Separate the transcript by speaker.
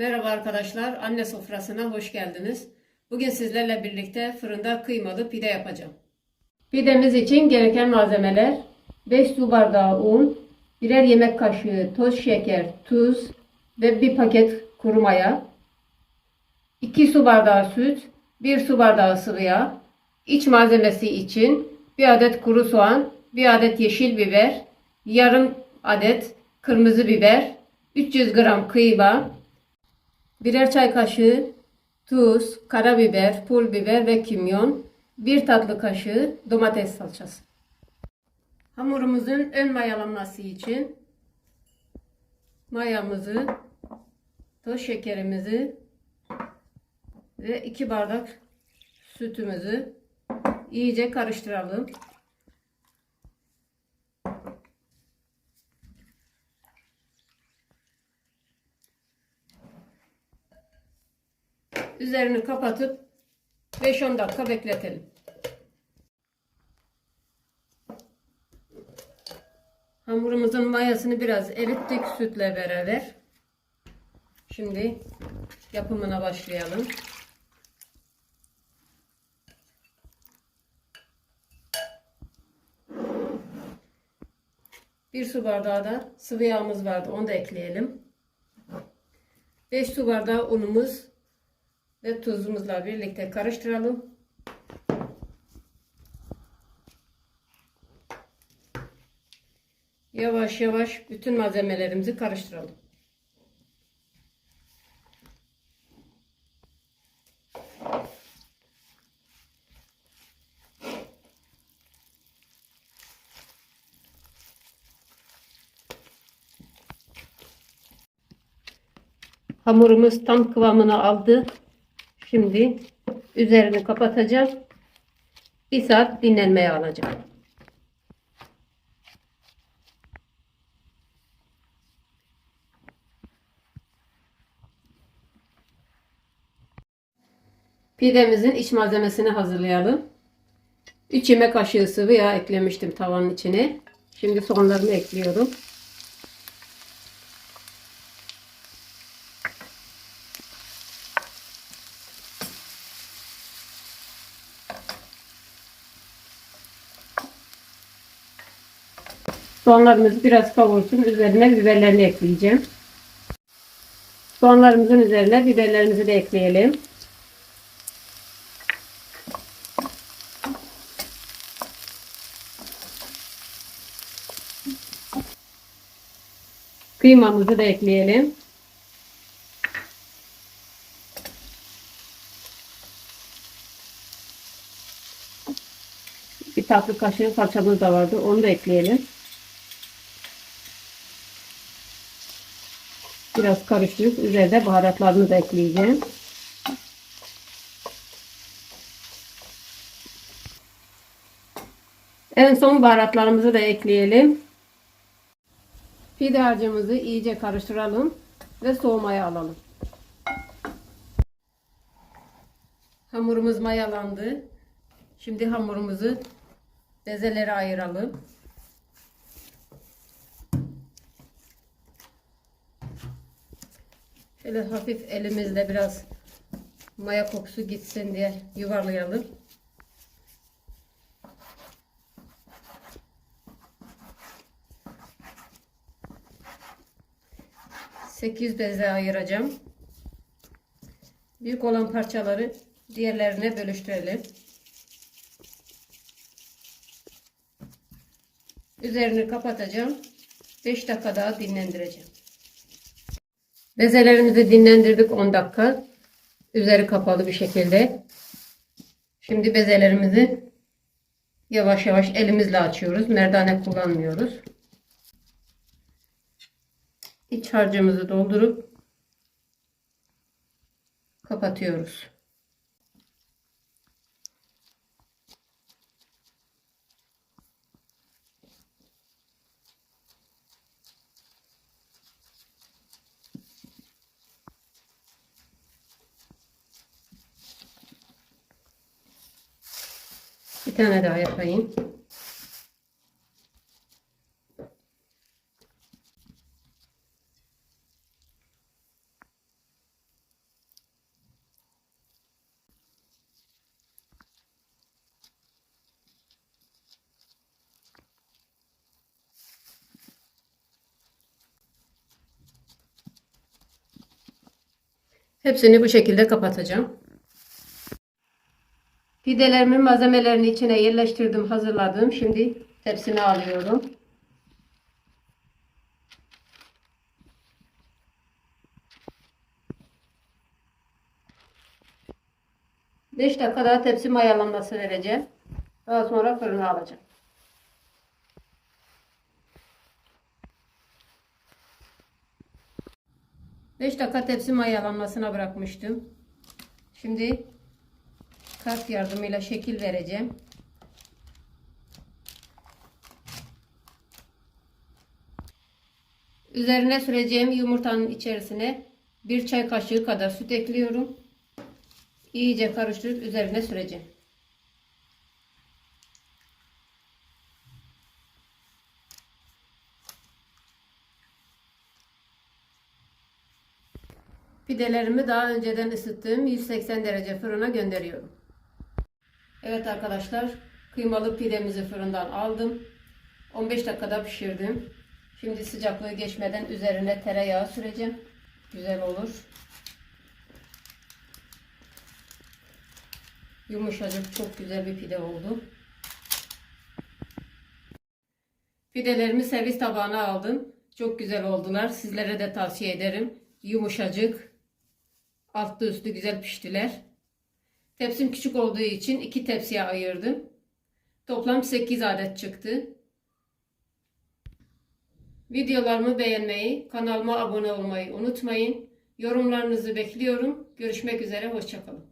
Speaker 1: Merhaba arkadaşlar, anne sofrasına hoş geldiniz. Bugün sizlerle birlikte fırında kıymalı pide yapacağım. Pidemiz için gereken malzemeler 5 su bardağı un, birer yemek kaşığı toz şeker, tuz ve bir paket kuru maya, 2 su bardağı süt, 1 su bardağı sıvı yağ, iç malzemesi için 1 adet kuru soğan, 1 adet yeşil biber, yarım adet kırmızı biber, 300 gram kıyma, birer çay kaşığı tuz, karabiber, pul biber ve kimyon, bir tatlı kaşığı domates salçası. Hamurumuzun ön mayalanması için mayamızı, toz şekerimizi ve 2 bardak sütümüzü iyice karıştıralım. Üzerini kapatıp 5-10 dakika bekletelim. Hamurumuzun mayasını biraz erittik sütle beraber. Şimdi yapımına başlayalım. Bir su bardağı da sıvı yağımız vardı. Onu da ekleyelim. 5 su bardağı unumuz ve tuzumuzla birlikte karıştıralım. Yavaş yavaş bütün malzemelerimizi karıştıralım. Hamurumuz tam kıvamını aldı. Şimdi üzerini kapatacağım. Bir saat dinlenmeye alacağım. Pidemizin iç malzemesini hazırlayalım. 3 yemek kaşığı sıvı yağ eklemiştim tavanın içine. Şimdi soğanlarını ekliyorum. Soğanlarımız biraz kavursun. Üzerine biberlerini ekleyeceğim. Soğanlarımızın üzerine biberlerimizi de ekleyelim. Kıymamızı da ekleyelim. Bir tatlı kaşığı salçamız da vardı. Onu da ekleyelim. Biraz karıştırıp üzerine baharatlarını da ekleyeceğim. En son baharatlarımızı da ekleyelim. Pide harcımızı iyice karıştıralım ve soğumaya alalım. Hamurumuz mayalandı. Şimdi hamurumuzu bezelere ayıralım. Şöyle hafif elimizle biraz maya kokusu gitsin diye yuvarlayalım. Sekiz beze ayıracağım. Büyük olan parçaları diğerlerine bölüştürelim. Üzerini kapatacağım. 5 dakika daha dinlendireceğim. Bezelerimizi dinlendirdik 10 dakika. Üzeri kapalı bir şekilde. Şimdi bezelerimizi yavaş yavaş elimizle açıyoruz. Merdane kullanmıyoruz. İç harcımızı doldurup kapatıyoruz. tane daha yapayım. Hepsini bu şekilde kapatacağım. Pidelerimin malzemelerini içine yerleştirdim, hazırladım. Şimdi tepsime alıyorum. Beş dakika daha tepsi mayalanması vereceğim. Daha sonra fırına alacağım. Beş dakika tepsi mayalanmasına bırakmıştım. Şimdi kart yardımıyla şekil vereceğim. Üzerine süreceğim yumurtanın içerisine bir çay kaşığı kadar süt ekliyorum. İyice karıştırıp üzerine süreceğim. Pidelerimi daha önceden ısıttığım 180 derece fırına gönderiyorum. Evet arkadaşlar, kıymalı pidemizi fırından aldım. 15 dakikada pişirdim. Şimdi sıcaklığı geçmeden üzerine tereyağı süreceğim. Güzel olur. Yumuşacık çok güzel bir pide oldu. Pidelerimi servis tabağına aldım. Çok güzel oldular. Sizlere de tavsiye ederim. Yumuşacık. Altlı üstü güzel piştiler. Tepsim küçük olduğu için iki tepsiye ayırdım. Toplam 8 adet çıktı. Videolarımı beğenmeyi, kanalıma abone olmayı unutmayın. Yorumlarınızı bekliyorum. Görüşmek üzere, hoşçakalın.